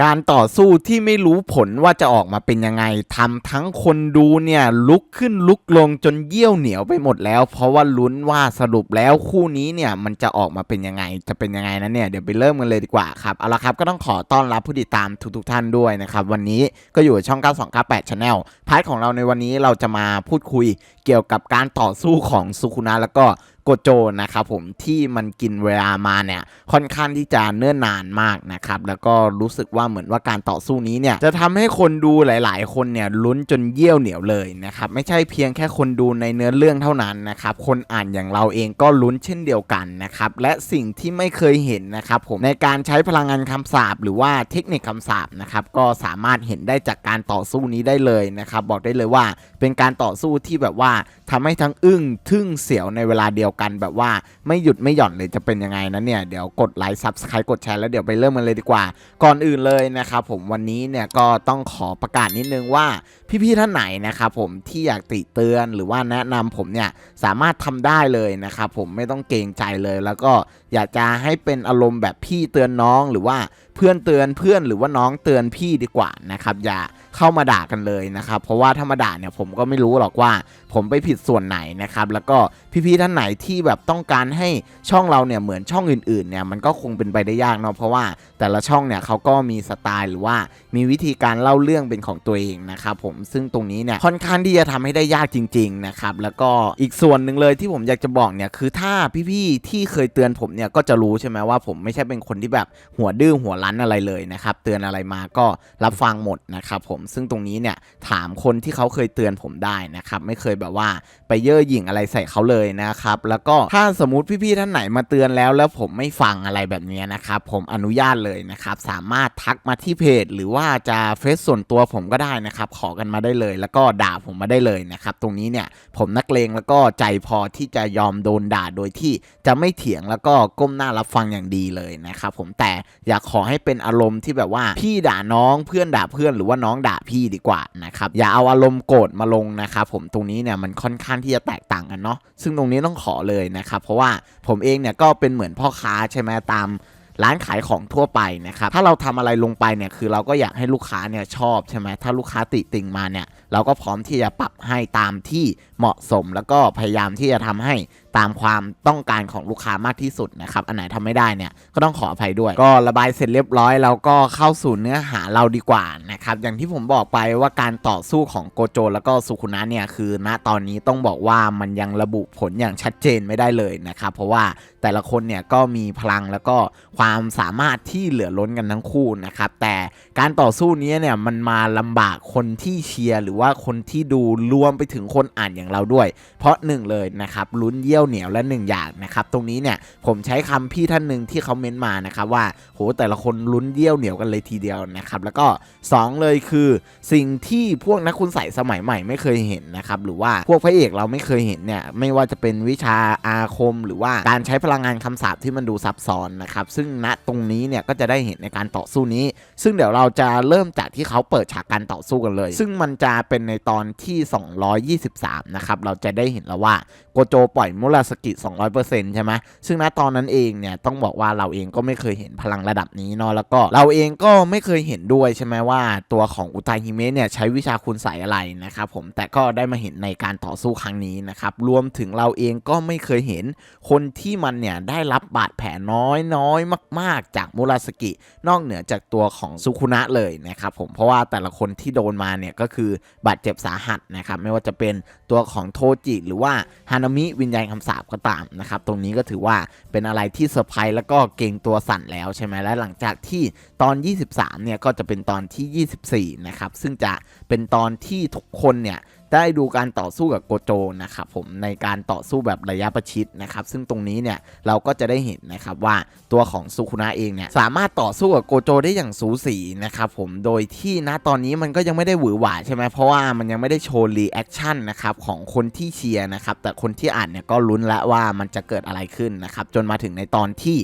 การต่อสู้ที่ไม่รู้ผลว่าจะออกมาเป็นยังไงทำทั้งคนดูเนี่ยลุกขึ้นลุกลงจนเยี่ยวเหนียวไปหมดแล้ว เพราะว่าลุ้นว่าสรุปแล้วคู่นี้เนี่ยมันจะออกมาเป็นยังไง จะเป็นยังไงนะเนี่ยเดี๋ยวไปเริ่มกันเลยดีกว่าครับเอาละครับก็ต้องขอต้อนรับผู้ติดตามทุกๆท่านด้วยนะครับวันนี้ก็อยู่กับช่อง 9298 Channel พาร์ทของเราในวันนี้เราจะมาพูดคุยเกี่ยวกับการต่อสู้ของสุคุนะแล้วก็โกโจนะครับผมที่มันกินเวลามาเนี่ยค่อนข้างที่จะเนิ่อนนานมากนะครับแล้วก็รู้สึกว่าเหมือนว่าการต่อสู้นี้เนี่ยจะทำให้คนดูหลาย ๆ คนเนี่ยลุ้นจนเยี่ยวเหนียวเลยนะครับไม่ใช่เพียงแค่คนดูในเนื้อเรื่องเท่านั้นนะครับคนอ่านอย่างเราเองก็ลุ้นเช่นเดียวกันนะครับและสิ่งที่ไม่เคยเห็นนะครับผมในการใช้พลังงานคำสาปหรือว่าเทคนิคคำสาปนะครับก็สามารถเห็นได้จากการต่อสู้นี้ได้เลยนะครับบอกได้เลยว่าเป็นการต่อสู้ที่แบบว่าทำให้ทั้งอึ้งทึ่งเสียวในเวลาเดียวกันแบบว่าไม่หยุดไม่หย่อนเลยจะเป็นยังไงนะเนี่ยเดี๋ยวกดไลค์ซับสไครต์กดแชร์แล้วเดี๋ยวไปเริ่มกันเลยดีกว่า ก่อนอื่นเลยนะครับผมวันนี้เนี่ยก็ต้องขอประกาศนิดนึงว่าพี่ๆท่านไหนนะครับผมที่อยากติเตือนหรือว่าแนะนำผมเนี่ยสามารถทำได้เลยนะครับผมไม่ต้องเกรงใจเลยแล้วก็อยากจะให้เป็นอารมณ์แบบพี่เตือนน้องหรือว่าเพื่อนเตือนเพื่อนหรือว่าน้องเตือนพี่ดีกว่านะครับอย่าเข้ามาด่ากันเลยนะครับเพราะว่าถ้ามาด่าเนี่ยผมก็ไม่รู้หรอกว่า ผมไปผิดส่วนไหนนะครับแล้วก็พี่ๆท่านไหนที่แบบต้องการให้ช่องเราเนี่ยเหมือนช่องอื่นๆเนี่ยมันก็คงเป็นไปได้ยากเนาะเพราะว่าแต่ละช่องเนี่ยเขาก็มีสไตล์หรือว่ามีวิธีการเล่าเรื่องเป็นของตัวเองนะครับผมซึ่งตรงนี้เนี่ยค่อนข้างที่จะทำให้ได้ยากจริงๆนะครับแล้วก็อีกส่วนหนึ่งเลยที่ผมอยากจะบอกเนี่ยคือถ้าพี่ๆที่เคยเตือนผมเนี่ยก็จะรู้ใช่ไหมว่าผมไม่ใช่เป็นคนที่แบบหัวดื้อหัวรั้นอะไรเลยนะครับเตือนอะไรมาก็รับฟังหมดนะครับผมซึ่งตรงนี้เนี่ยถามคนที่เขาเคยเตือนผมได้นะครับไม่เคยแบบว่าไปเย่อหยิ่งอะไรใส่เขาเลยนะครับแล้วก็ถ้าสมมติพี่ๆท่านไหนมาเตือนแล้ว แล้วผมไม่ฟังอะไรแบบนี้นะครับ ผมอนุญาตเลยนะครับ สามารถทักมาที่เพจ หรือว่าจะเฟซส่วนตัวผมก็ได้นะครับ ขอกันมาได้เลย แล้วก็ด่าผมมาได้เลยนะครับ ตรงนี้เนี่ยผมนักเลงแล้วก็ใจพอที่จะยอมโดนด่าโดยที่จะไม่เถียงแล้วก็ก้มหน้ารับฟังอย่างดีเลยนะครับผมแต่อยากขอให้เป็นอารมณ์ที่แบบว่าพี่ด่าน้องเพื่อนด่าเพื่อนหรือว่าน้องด่าพี่ดีกว่านะครับอย่าเอาอารมณ์โกรธมาลงนะครับผมตรงนี้เนี่ยมันค่อนข้างที่จะแตกต่างกันเนาะซึ่งตรงนี้ต้องขอเลยนะครับเพราะว่าผมเองเนี่ยก็เป็นเหมือนพ่อค้าใช่ไหมตามร้านขายของทั่วไปนะครับ ถ้าเราทำอะไรลงไปเนี่ยคือเราก็อยากให้ลูกค้าเนี่ยชอบใช่ไหมถ้าลูกค้าติติงมาเนี่ย เราก็พร้อมที่จะปรับให้ตามที่เหมาะสม แล้วก็พยายามที่จะทำให้ ตามความต้องการของลูกค้ามากที่สุดนะครับอันไหนทำไม่ได้เนี่ยก็ต้องขออภัยด้วย ก็ระบายเสร็จเรียบร้อยแล้วก็เข้าสู่เนื้อหาเราดีกว่านะครับอย่างที่ผมบอกไปว่าการต่อสู้ของโกโจ แล้วก็สุคุนะเนี่ยคือณตอนนี้ต้องบอกว่ามันยังระบุผลอย่างชัดเจนไม่ได้เลยนะครับเพราะว่าแต่ละคนเนี่ยก็มีพลังแล้วก็ความสามารถที่เหลือล้นกันทั้งคู่นะครับแต่การต่อสู้นี้เนี่ยมันมาลำบากคนที่เชียร์หรือว่าคนที่ดูรวมไปถึงคนอ่านอย่างเราด้วย เพราะหนึ่งเลยนะครับลุ้นเยี่ยวเหนียวและหนึ่งอย่างนะครับตรงนี้เนี่ยผมใช้คำพี่ท่านหนึ่งที่เขาเม้นมานะครับว่าโหแต่ละคนลุ้นเยี่ยวเหนียวกันเลยทีเดียวนะครับแล้วก็สองเลยคือสิ่งที่พวกนักคุณใส่สมัยใหม่ไม่เคยเห็นนะครับหรือว่าพวกพระเอกเราไม่เคยเห็นเนี่ยไม่ว่าจะเป็นวิชาอาคม หรือว่าการใช้พลังงานคำสาปที่มันดูซับซ้อนนะครับซึ่งณตรงนี้เนี่ยก็จะได้เห็นในการต่อสู้นี้ ซึ่งเดี๋ยวเราจะเริ่มจากที่เขาเปิดฉากการต่อสู้กันเลย ซึ่งมันจะเป็นในตอนที่ 223นะครับเราจะได้เห็นแล้วว่าโกโจปล่อยมุราสกิ 200%ใช่ไหมซึ่งณตอนนั้นเองเนี่ยต้องบอกว่าเราเองก็ไม่เคยเห็นพลังระดับนี้เนาะแล้วก็เราเองก็ไม่เคยเห็นด้วยใช่ไหมว่าตัวของอุตาฮิเมะเนี่ยใช้วิชาคุณใสยอะไรนะครับผมแต่ก็ได้มาเห็นในการต่อสู้ครั้งนี้นะครับรวมถึงเราเองก็ไม่เคยเห็นคนที่มันเนี่ยได้รับบาดแผลน้อยน้อยมาก ๆ จากมุราสกิ นอกเหนือจากตัวของสุคุนะเลยนะครับผมเพราะว่าแต่ละคนที่โดนมาเนี่ยก็คือบาดเจ็บสาหัสนะครับไม่ว่าจะเป็นตัวของโทจิหรือว่าฮานามิวิญญาณคำสาบก็ตามนะครับ ตรงนี้ก็ถือว่าเป็นอะไรที่เซอร์ไพรส์แล้วก็เก่งตัวสั่นแล้วใช่ไหมและหลังจากที่ตอน 23 เนี่ยก็จะเป็นตอนที่ 24 นะครับ ซึ่งจะเป็นตอนที่ทุกคนเนี่ย ได้ดูการต่อสู้กับโกโจนะครับผมในการต่อสู้แบบระยะประชิดนะครับซึ่งตรงนี้เนี่ยเราก็จะได้เห็นนะครับว่าตัวของสุคุนะเองเนี่ยสามารถต่อสู้กับโกโจได้อย่างสูสีนะครับผมโดยที่ณตอนนี้มันก็ยังไม่ได้หวือหวาใช่ไหมเพราะว่ามันยังไม่ได้โชว์รีแอคชั่นนะครับของคนที่เชียร์นะครับแต่คนที่อ่านเนี่ยก็ลุ้นแล้วว่ามันจะเกิดอะไรขึ้นนะครับจนมาถึงในตอนที่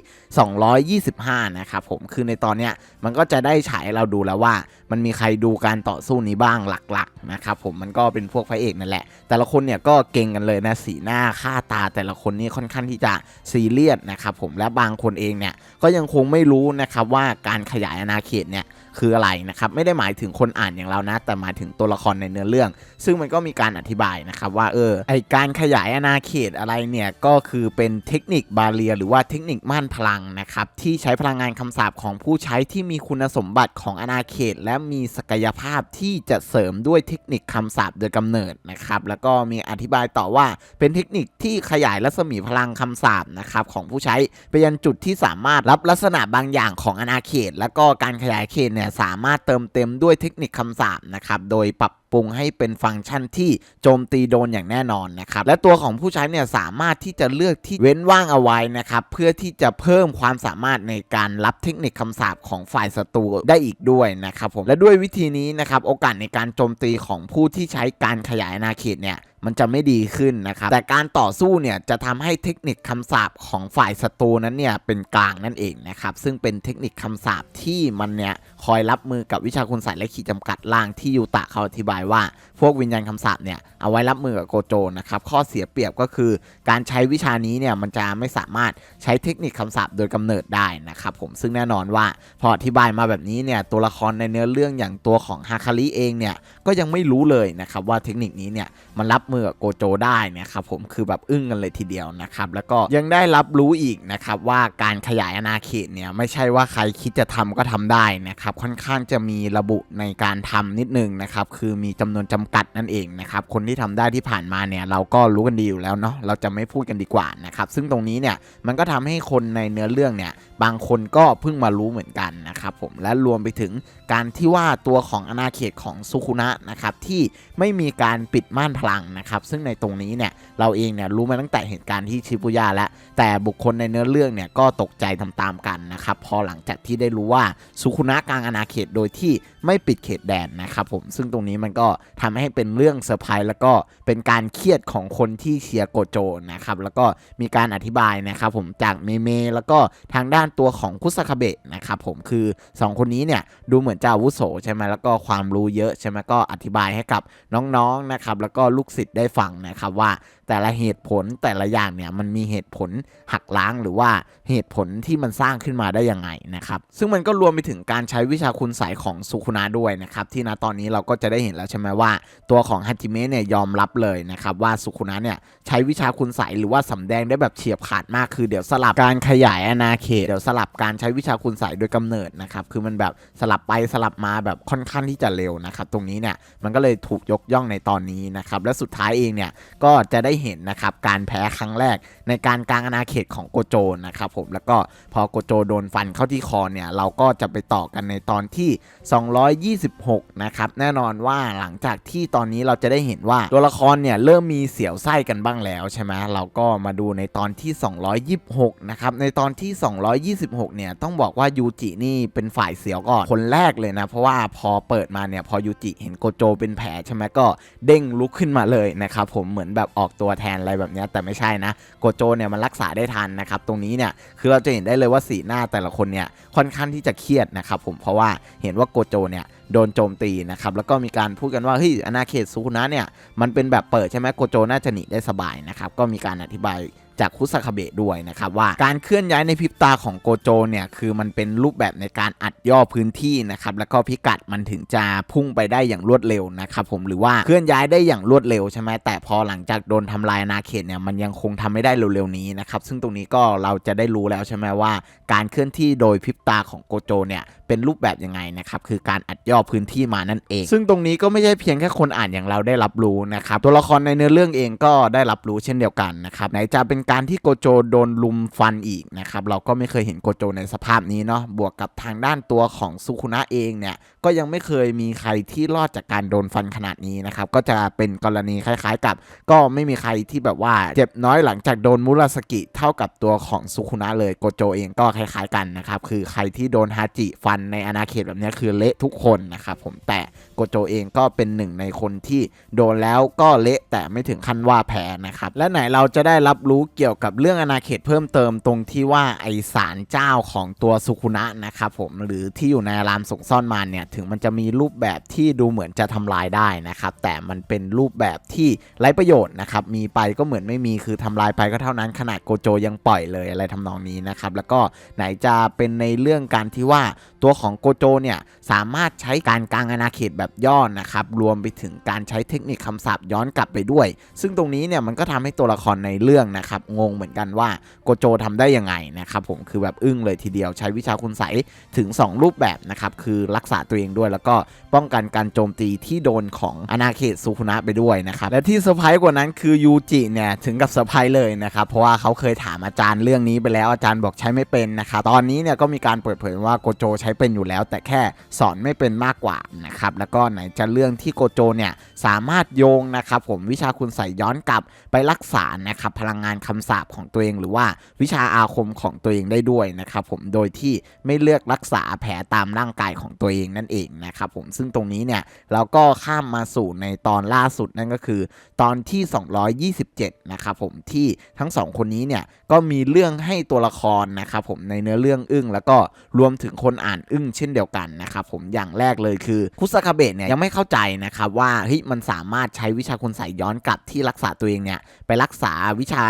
225 นะครับผมคือในตอนเนี้ยมันก็จะได้ฉายเราดูแล้วว่า มันมีใครดูการต่อสู้นี้บ้างหลักๆนะครับผมมันก็เป็นพวกพระเอกนั่นแหละ แต่ละคนเนี่ยก็เก่งกันเลยนะสีหน้าค่าตาแต่ละคนนี่ค่อนข้างที่จะซีเรียสนะครับผมและบางคนเองเนี่ยก็ยังคงไม่รู้นะครับว่าการขยายอาณาเขตเนี่ย คืออะไรนะครับไม่ได้หมายถึงคนอ่านอย่างเรานะ แต่หมายถึงตัวละครในเนื้อเรื่อง ซึ่งมันก็มีการอธิบายนะครับว่าเออไอการขยายอาณาเขตอะไรเนี่ยก็คือเป็นเทคนิคบาเรีย หรือว่าเทคนิคม่านพลังนะครับที่ใช้พลังงานคำสาปของผู้ใช้ที่มีคุณสมบัติของอาณาเขต และมีศักยภาพที่จะเสริมด้วยเทคนิคคำสาปโดยกำเนิดนะครับแล้วก็มีอธิบายต่อว่าเป็นเทคนิคที่ขยายรัศมีพลังคำสาปนะครับของผู้ใช้ไปยันจุดที่สามารถรับลักษณะบางอย่างของอาณาเขต แล้วก็การขยายเขตเนี่ยสามารถเติมเต็มด้วยเทคนิคคำสาปนะครับโดยปรับปรุงให้เป็นฟังก์ชันที่โจมตีโดนอย่างแน่นอนนะครับและตัวของผู้ใช้เนี่ยสามารถที่จะเลือกที่เว้นว่างเอาไว้นะครับเพื่อที่จะเพิ่มความสามารถในการรับเทคนิคคำสาปของฝ่ายศัตรูได้อีกด้วยนะครับผมและด้วยวิธีนี้นะครับโอกาสในการโจมตีของผู้ที่ใช้การขยายอาณาเขตเนี่ย มันจะไม่ดีขึ้นนะครับแต่การต่อสู้เนี่ยจะทำให้เทคนิคคำสาปของฝ่ายศัตรูนั้นเนี่ยเป็นกลางนั่นเองนะครับซึ่งเป็นเทคนิคคำสาปที่มันเนี่ยคอยรับมือกับวิชาคุณใส่และขีดจำกัดล่างที่ยูตะเขาอธิบายว่า พวกวิญญาณคำสาปเนี่ยเอาไว้รับมือกับโกโจนะครับข้อเสียเปรียบก็คือการใช้วิชานี้เนี่ยมันจะไม่สามารถใช้เทคนิคคำสาปโดยกำเนิดได้นะครับผมซึ่งแน่นอนว่าพออธิบายมาแบบนี้เนี่ยตัวละครในเนื้อเรื่องอย่างตัวของฮาคาริเองเนี่ยก็ยังไม่รู้เลยนะครับว่าเทคนิคนี้เนี่ยมันรับมือกับโกโจได้นะครับผมคือแบบอึ้งกันเลยทีเดียวนะครับแล้วก็ยังได้รับรู้อีกนะครับว่าการขยายอาณาเขตเนี่ยไม่ใช่ว่าใครคิดจะทำก็ทำได้นะครับค่อนข้างจะมีระบุในการทำนิดนึงนะครับคือมีจำนวนจำกัดนั่นเองนะครับคนที่ทำได้ที่ผ่านมาเนี่ยเราก็รู้กันดีอยู่แล้วเนาะเราจะไม่พูดกันดีกว่านะครับซึ่งตรงนี้เนี่ยมันก็ทำให้คนในเนื้อเรื่องเนี่ยบางคนก็เพิ่งมารู้เหมือนกันนะครับผมและรวมไปถึงการที่ว่าตัวของอาณาเขตของซุคุนะนะครับที่ไม่มีการปิดม่านพลังนะครับซึ่งในตรงนี้เนี่ยเราเองเนี่ยรู้มาตั้งแต่เหตุการณ์ที่ชิบุย่าแล้วแต่บุคคลในเนื้อเรื่องเนี่ยก็ตกใจทำตามกันนะครับพอหลังจากที่ได้รู้ว่าสุคุนะกลางอาณาเขตโดยที่ไม่ปิดเขตแดนนะครับผมซึ่งตรงนี้มันก็ทำให้เป็นเรื่องเซอร์ไพรส์แล้วก็เป็นการเครียดของคนที่เชียร์โกโจนะครับแล้วก็มีการอธิบายนะครับผมจากเมเมแล้วก็ทางด้านตัวของคุสคาเบะนะครับผมคือ 2 คนนี้เนี่ยดูเหมือนจะอาวุโสใช่ไหมแล้วก็ความรู้เยอะใช่ไหมก็อธิบายให้กับน้องๆนะครับแล้วก็ลูกศิษย์ได้ฟังนะครับว่าแต่ละเหตุผลแต่ละอย่างเนี่ยมันมีเหตุผลหักล้างหรือว่าเหตุผลที่มันสร้างขึ้นมาได้ยังไงนะครับซึ่งมันก็รวมไปถึงการใช้วิชาคุณใสยของสุคุนะด้วยนะครับที่ณตอนนี้เราก็จะได้เห็นแล้วใช่ไหมว่า ตัวของฮัจิเมะเนี่ยยอมรับเลยนะครับว่าสุคุนะเนี่ยใช้วิชาคุณใสยหรือว่าสำแดงได้แบบเฉียบขาดมากคือเดี๋ยวสลับการขยายอาณาเขตเดี๋ยวสลับการใช้วิชาคุณใสยโดยกำเนิดนะครับคือมันแบบสลับไปสลับมาแบบค่อนข้างที่จะเร็วนะครับตรงนี้เนี่ยมันก็เลยถูกยกย่องในตอนนี้นะครับและสุดท้ายเองเนี่ยก็จะได้เห็นนะครับการแพ้ครั้งแรกในการกลางอาณาเขตของโกโจนะครับผมแล้วก็พอโกโจโดนฟันเข้าที่คอเนี่ยเราก็จะไปต่อกันในตอนที่226 นะครับ แน่นอนว่าหลังจากที่ตอนนี้เราจะได้เห็นว่าตัวละครเนี่ยเริ่มมีเสียวไส้กันบ้างแล้วใช่ไหมเราก็มาดูในตอนที่ 226 นะครับ ในตอนที่ 226 เนี่ยต้องบอกว่ายูจินี่เป็นฝ่ายเสียวก่อนคนแรกเลยนะ เพราะว่าพอเปิดมาเนี่ยพอยูจิเห็นโกโจเป็นแผลใช่ไหมก็เด้งลุกขึ้นมาเลยนะครับผมเหมือนแบบออกตัวแทนอะไรแบบนี้แต่ไม่ใช่นะโกโจเนี่ยมันรักษาได้ทันนะครับตรงนี้เนี่ยคือเราจะเห็นได้เลยว่าสีหน้าแต่ละคนเนี่ยค่อนข้างที่จะเครียดนะครับผมเพราะว่าเห็นว่าโกโจเนี่ยโดนโจมตีนะครับแล้วก็มีการพูดกันว่าเฮ้ยอาณาเขตสุคุนะเนี่ยมันเป็นแบบเปิดใช่ไหมโกโจน่าจะหนีได้สบายนะครับก็มีการอธิบายจากคุสคาเบะด้วยนะครับว่าการเคลื่อนย้ายในพริบตาของโกโจเนี่ยคือมันเป็นรูปแบบในการอัดย่อพื้นที่นะครับแล้วก็พิกัดมันถึงจะพุ่งไปได้อย่างรวดเร็วนะครับผมหรือว่าเคลื่อนย้ายได้อย่างรวดเร็วใช่ไหมแต่พอหลังจากโดนทำลายอาณาเขตเนี่ยมันยังคงทำไม่ได้เร็วๆนี้นะครับซึ่งตรงนี้ก็เราจะได้รู้แล้วใช่ไหมว่า การเคลื่อนที่โดยพริบตาของโกโจเนี่ย เป็นรูปแบบยังไงนะครับคือการอัดย่อพื้นที่มานั่นเอง ซึ่งตรงนี้ก็ไม่ใช่เพียงแค่คนอ่านอย่างเราได้รับรู้นะครับตัวละครในเนื้อเรื่องเองก็ได้รับรู้เช่นเดียวกันนะครับไหนจะเป็นการที่โกโจโดนลุมฟันอีกนะครับเราก็ไม่เคยเห็นโกโจในสภาพนี้เนาะบวกกับทางด้านตัวของซุคุนะเองเนี่ยก็ยังไม่เคยมีใครที่รอดจากการโดนฟันขนาดนี้นะครับก็จะเป็นกรณีคล้ายๆกับ ก็ไม่มีใครที่แบบว่าเจ็บน้อยหลังจากโดนมุราสกิเท่ากับตัวของซุคุนะเลยโกโจเองก็คล้ายๆกันนะครับคือใครที่โดนฮาจิฟันในอาณาเขตแบบนี้คือเละทุกคนนะครับผมแต่โกโจเองก็เป็นหนึ่งในคนที่โดนแล้วก็เละแต่ไม่ถึงขั้นว่าแพ้นะครับและไหนเราจะได้รับรู้เกี่ยวกับเรื่องอาณาเขตเพิ่มเติมตรงที่ว่าไอสารเจ้าของตัวสุคุนะนะครับผมหรือที่อยู่ในรามสงซ่อนมารเนี่ยถึงมันจะมีรูปแบบที่ดูเหมือนจะทำลายได้นะครับแต่มันเป็นรูปแบบที่ไร้ประโยชน์นะครับมีไปก็เหมือนไม่มีคือทำลายไปก็เท่านั้นขนาดโกโจยังปล่อยเลยอะไรทำนองนี้นะครับแล้วก็ไหนจะเป็นในเรื่องการที่ว่าตัวัวของโกโจเนี่ยสามารถใช้การกลางอาณาเขตแบบย่อนะครับรวมไปถึงการใช้เทคนิคคำสาปย้อนกลับไปด้วย ซึ่งตรงนี้เนี่ยมันก็ทำให้ตัวละครในเรื่องนะครับงงเหมือนกันว่าโกโจทำได้ยังไงนะครับผมคือแบบอึ้งเลยทีเดียวใช้วิชาคุณใสยถึง 2 รูปแบบนะครับคือรักษาตัวเองด้วยแล้วก็ป้องกันการโจมตีที่โดนของอาณาเขตสุคุนะไปด้วยนะครับและที่เซอร์ไพรส์กว่านั้นคือยูจิเนี่ยถึงกับเซอร์ไพรส์เลยนะครับเพราะว่าเขาเคยถามอาจารย์เรื่องนี้ไปแล้วอาจารย์บอกใช้ไม่เป็นนะครับตอนนี้เนี่ยก็มีการเปิดเผยว่าโกโจใช้เป็นอยู่แล้ว แต่แค่สอนไม่เป็นมากกว่านะครับแล้วก็ไหนจะเรื่องที่โกโจเนี่ยสามารถโยงนะครับผมวิชาคุณใส่ย้อนกลับไปรักษานะครับพลังงานคำสาปของตัวเอง หรือว่าวิชาอาคมของตัวเองได้ด้วยนะครับผมโดยที่ไม่เลือกรักษาแผลตามร่างกายของตัวเองนั่นเองนะครับผมซึ่งตรงนี้เนี่ยเราก็ข้ามมาสู่ในตอนล่าสุดนั่นก็คือ ตอนที่ 227นะครับผมที่ทั้งสองคนนี้เนี่ยก็มีเรื่องให้ตัวละครนะครับผมในเนื้อเรื่องอึ้งแล้วก็รวมถึงคนอ่านอึ้งเช่นเดียวกันนะครับผมอย่างแรกเลยคือคุสคาเบะเนี่ยยังไม่เข้าใจนะครับว่าเฮ้ยมันสามารถใช้วิชาคุณใส่ย้อนกลับที่รักษาตัวเองเนี่ยไปรักษาวิชา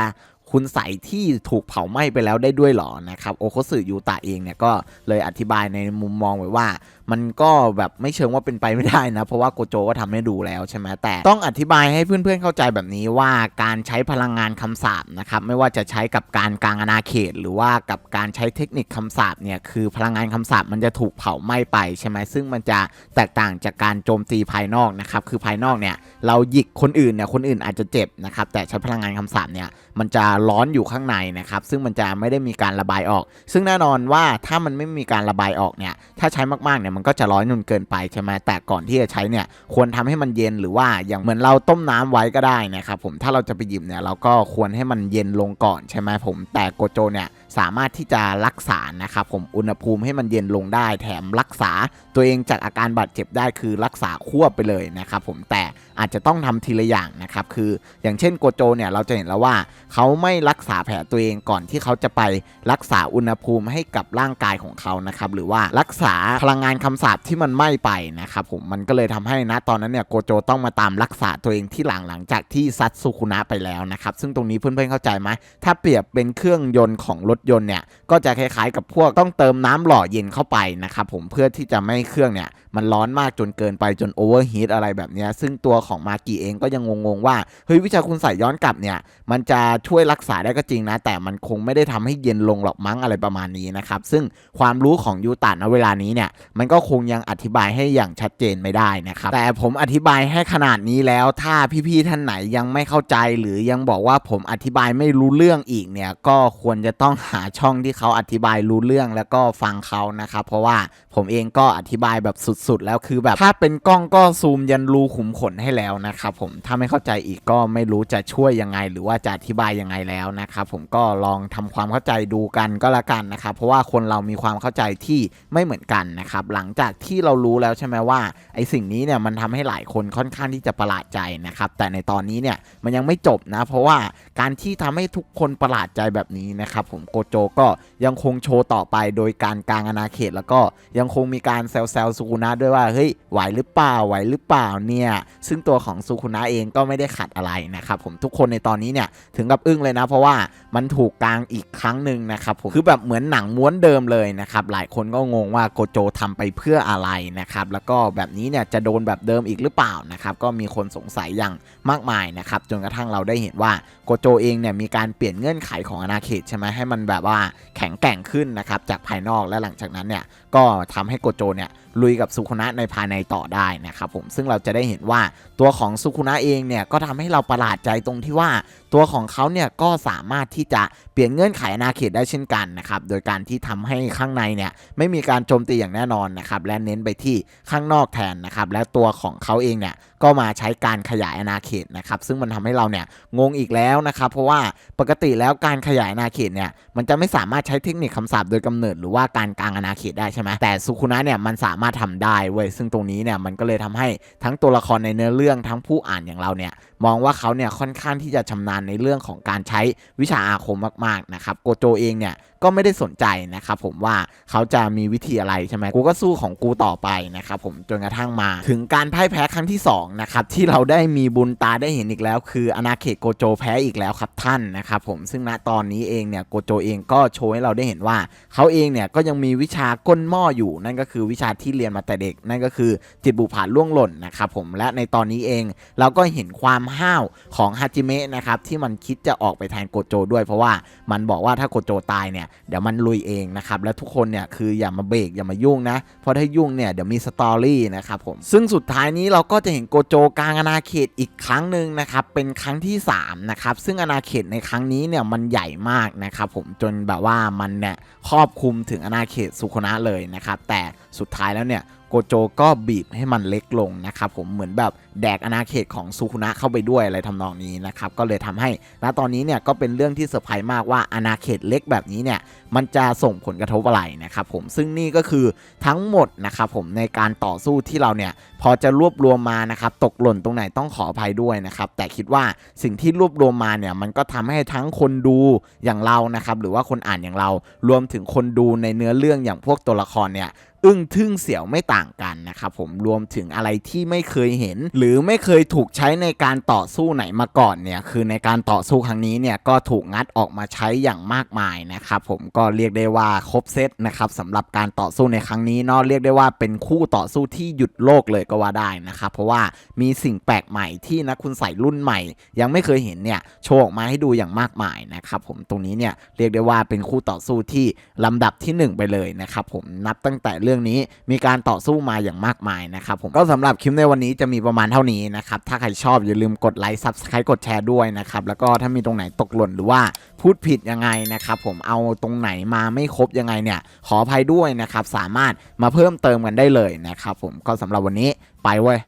คุณใส่ที่ถูกเผาไหม้ไปแล้วได้ด้วยหรอนะครับโอโคสึยูตะเองเนี่ยก็เลยอธิบายในมุมมองไว้ว่า มันก็แบบไม่เชิงว่าเป็นไปไม่ได้นะ เพราะว่าโกโจก็ทำให้ดูแล้วใช่ไหมแต่ต้องอธิบายให้เพื่อนๆเข้าใจแบบนี้ว่าการใช้พลังงานคำสาปนะครับไม่ว่าจะใช้กับการกลางอาณาเขต หรือว่ากับการใช้เทคนิคคำสาปเนี่ยคือพลังงานคำสาปมันจะถูกเผาไหม้ไปใช่ไหมซึ่งมันจะแตกต่างจากการโจมตีภายนอกนะครับคือภายนอกเนี่ยเราหยิกคนอื่นเนี่ยคนอื่นอาจจะเจ็บนะครับแต่ใช้พลังงานคำสาปเนี่ยมันจะร้อนอยู่ข้างในนะครับซึ่งมันจะไม่ได้มีการระบายออก ซึ่งแน่นอนว่าถ้ามันไม่มีการระบายออกเนี่ยถ้าใช้มากๆเนี่ยมันก็จะร้อนจนเกินไปใช่ไหมแต่ก่อนที่จะใช้เนี่ยควรทำให้มันเย็นหรือว่าอย่างเหมือนเราต้มน้ำไว้ก็ได้นะครับผมถ้าเราจะไปหยิบเนี่ยเราก็ควรให้มันเย็นลงก่อนใช่ไหมผมแต่โกโจเนี่ย สามารถที่จะรักษานะครับผมอุณหภูมิให้มันเย็นลงได้ แถมรักษาตัวเองจากอาการบาดเจ็บได้คือรักษาควบไปเลยนะครับผมแต่อาจจะต้องทำทีละอย่างนะครับคืออย่างเช่นโกโจเนี่ยเราจะเห็นแล้วว่าเขาไม่รักษาแผลตัวเองก่อนที่เขาจะไปรักษาอุณหภูมิให้กับร่างกายของเขานะครับหรือว่ารักษาพลังงานคำสาปที่มันไหม้ไปนะครับผมมันก็เลยทำให้นะตอนนั้นเนี่ยโกโจต้องมาตามรักษาตัวเองที่หลังหลังจากที่ซัดสุคุนะไปแล้วนะครับซึ่งตรงนี้เพื่อนๆเข้าใจไหมถ้าเปรียบเป็นเครื่องยนต์ของรถยนต์เนี่ยก็จะคล้ายๆกับพวกต้องเติมน้ำหล่อเย็นเข้าไปนะครับผมเพื่อที่จะไม่ให้เครื่องเนี่ย มันร้อนมากจนเกินไปจนโอเวอร์ฮีทอะไรแบบนี้ซึ่งตัวของมากิเองก็ยังงงๆว่าเฮ้ยวิชาคุณใส่ย้อนกลับเนี่ยมันจะช่วยรักษาได้ก็จริงนะ แต่มันคงไม่ได้ทำให้เย็นลงหรอกมั้งอะไรประมาณนี้นะครับซึ่งความรู้ของยูตะณเวลานี้เนี่ยมันก็คงยังอธิบายให้อย่างชัดเจนไม่ได้นะครับแต่ผมอธิบายให้ขนาดนี้แล้วถ้าพี่ๆท่านไหนยังไม่เข้าใจหรือยังบอกว่าผมอธิบายไม่รู้เรื่องอีกเนี่ยก็ควรจะต้องหาช่องที่เขาอธิบายรู้เรื่องแล้วก็ฟังเขานะครับเพราะว่าผมเองก็อธิบายแบบสุดๆแล้วคือแบบถ้าเป็นกล้องก็ซูมยันรูขุมขนให้แล้วนะครับผมถ้าไม่เข้าใจอีกก็ไม่รู้จะช่วยยังไง หรือว่าจะอธิบายยังไงแล้วนะครับผมก็ลองทำความเข้าใจดูกันก็แล้วกันนะครับเพราะว่าคนเรามีความเข้าใจที่ไม่เหมือนกันนะครับหลังจากที่เรารู้แล้วใช่ไหมว่าไอสิ่งนี้เนี่ยมันทำให้หลายคนค่อนข้างที่จะประหลาดใจนะครับแต่ในตอนนี้เนี่ยมันยังไม่จบนะ เพราะว่าการที่ทำให้ทุกคนประหลาดใจแบบนี้นะครับผมโกโจก็ยังคงโชว์ต่อไปโดยการกลางอาณาเขต แล้วก็ยังคงมีการแซวๆสุกุนะด้วยว่าเฮ้ยไหวหรือเปล่าไหวหรือเปล่าเนี่ยซึ่งตัวของสุกุนะเองก็ไม่ได้ขัดอะไรนะครับผมทุกคนในตอนนี้เนี่ยถึงกับอึ้งเลยนะ เพราะว่ามันถูกกลางอีกครั้งหนึ่งนะครับผมคือแบบเหมือนหนังม้วนเดิมเลยนะครับหลายคนก็งงว่าโกโจทำไปเพื่ออะไรนะครับแล้วก็แบบนี้เนี่ยจะโดนแบบเดิมอีกหรือเปล่านะครับก็มีคนสงสัยอย่างมากมายนะครับจนกระทั่งเราได้เห็นว่าโกโจเองเนี่ยมีการเปลี่ยนเงื่อนไขของอาณาเขตใช่ไหมให้มันแบบว่าแข็งแกร่งขึ้นนะครับจากภายนอกและหลังจากนั้นเนี่ยก็ทำให้โกโจเนี่ยลุยกับสุคุนะในภายในต่อได้นะครับผมซึ่งเราจะได้เห็นว่าตัวของสุคุนะเองเนี่ยก็ทำให้เราประหลาดใจตรงที่ว่า ตัวของเขาเนี่ยก็สามารถที่จะเปลี่ยนเงื่อนไขอาณาเขตได้เช่นกันนะครับโดยการที่ทำให้ข้างในเนี่ยไม่มีการโจมตีอย่างแน่นอนนะครับและเน้นไปที่ข้างนอกแทนนะครับและตัวของเขาเองเนี่ยก็มาใช้การขยายอาณาเขตนะครับซึ่งมันทำให้เราเนี่ยงงอีกแล้วนะครับเพราะว่าปกติแล้วการขยายอาณาเขตเนี่ยมันจะไม่สามารถใช้เทคนิคคำสาปโดยกำเนิดหรือว่าการกลางอาณาเขตได้ใช่ไหมแต่สุคุนะเนี่ยมันสาามารถทำได้เว้ยซึ่งตรงนี้เนี่ยมันก็เลยทำให้ทั้งตัวละครในเนื้อเรื่องทั้งผู้อ่านอย่างเราเนี่ยมองว่าเขาเนี่ยค่อนข้างที่จะชำนาญในเรื่องของการใช้วิชาอาคมมากๆนะครับโกโจเองเนี่ย ก็ไม่ได้สนใจนะครับผมว่าเขาจะมีวิธีอะไรใช่ไหมกูก็สู้ของกูต่อไปนะครับผมจนกระทั่งมาถึงการพ่ายแพ้ครั้งที่สองนะครับที่เราได้มีบุญตาได้เห็นอีกแล้ว คืออาณาเขตโกโจแพ้อีกแล้วครับท่านนะครับผมซึ่งณตอนนี้เองเนี่ยโกโจเองก็โชว์ให้เราได้เห็นว่า เขาเองเนี่ยก็ยังมีวิชาก้นหม้ออยู่ นั่นก็คือวิชาที่เรียนมาแต่เด็ก นั่นก็คือจิตบุผาล่วงหล่นนะครับผมและในตอนนี้เองเราก็เห็นความห้าวของฮาจิเมะนะครับที่มันคิดจะออกไปแทนโกโจด้วย เพราะว่ามันบอกว่าถ้าโกโจตายเนี่ยเดี๋ยวมันลุยเองนะครับและทุกคนเนี่ยคืออย่ามาเบรกอย่ามายุ่งนะ เพราะถ้ายุ่งเนี่ยเดี๋ยวมีสตอรี่นะครับผมซึ่งสุดท้ายนี้เราก็จะเห็นโกโจกลางอาณาเขตอีกครั้งหนึ่งนะครับเป็นครั้งที่3นะครับซึ่งอาณาเขตในครั้งนี้เนี่ยมันใหญ่มากนะครับผมจนแบบว่ามันเนี่ยครอบคลุมถึงอาณาเขตสุโคนะเลยนะครับแต่สุดท้ายแล้วเนี่ย โกโจก็บีบให้มันเล็กลงนะครับผมเหมือนแบบแดกอาณาเขตของซูคุนะเข้าไปด้วยอะไรทำนองนี้นะครับก็เลยทำให้ณตอนนี้เนี่ยก็เป็นเรื่องที่เซอร์ไพรส์มากว่าอาณาเขตเล็กแบบนี้เนี่ยมันจะส่งผลกระทบอะไรนะครับผมซึ่งนี่ก็คือทั้งหมดนะครับผมในการต่อสู้ที่เราเนี่ยพอจะรวบรวมมานะครับตกหล่นตรงไหนต้องขออภัยด้วยนะครับแต่คิดว่าสิ่งที่รวบรวมมาเนี่ยมันก็ทำให้ทั้งคนดูอย่างเรานะครับหรือว่าคนอ่านอย่างเรารวมถึงคนดูในเนื้อเรื่องอย่างพวกตัวละครเนี่ยอึ้งทึ่งเสียวไม่ต่างกันนะครับผมรวมถึงอะไรที่ไม่เคยเห็น หรือไม่เคยถูกใช้ในการต่อสู้ไหนมาก่อนเนี่ยคือในการต่อสู้ครั้งนี้เนี่ยก็ถูกงัดออกมาใช้อย่างมากมายนะครับผมก็เรียกได้ว่าครบเซตนะครับสำหรับการต่อสู้ในครั้งนี้เนาะเรียกได้ว่าเป็นคู่ต่อสู้ที่หยุดโลกเลยก็ว่าได้นะครับ เพราะว่ามีสิ่งแปลกใหม่ที่นักคุณใส่รุ่นใหม่ ยังไม่เคยเห็นเนี่ยโชว์ออกมาให้ดูอย่างมากมายนะครับผมตรงนี้เนี่ยเรียกได้ว่าเป็นคู่ต่อสู้ที่ลำดับที่หนึ่งไปเลยนะครับผมนับตั้งแต่เรื่องนี้มีการต่อสู้มาอย่างมากมายนะครับผมก็สำหรับคลิปในวันนี้จะมีประมาณเท่านี้นะครับถ้าใครชอบอย่าลืมกดไลค์ซับสไครต์กดแชร์ด้วยนะครับแล้วก็ถ้ามีตรงไหนตกหล่นหรือว่าพูดผิดยังไงนะครับผมเอาตรงไหนมาไม่ครบยังไงเนี่ยขออภัยด้วยนะครับสามารถมาเพิ่มเติมกันได้เลยนะครับผมก็สำหรับวันนี้ไปเว้ย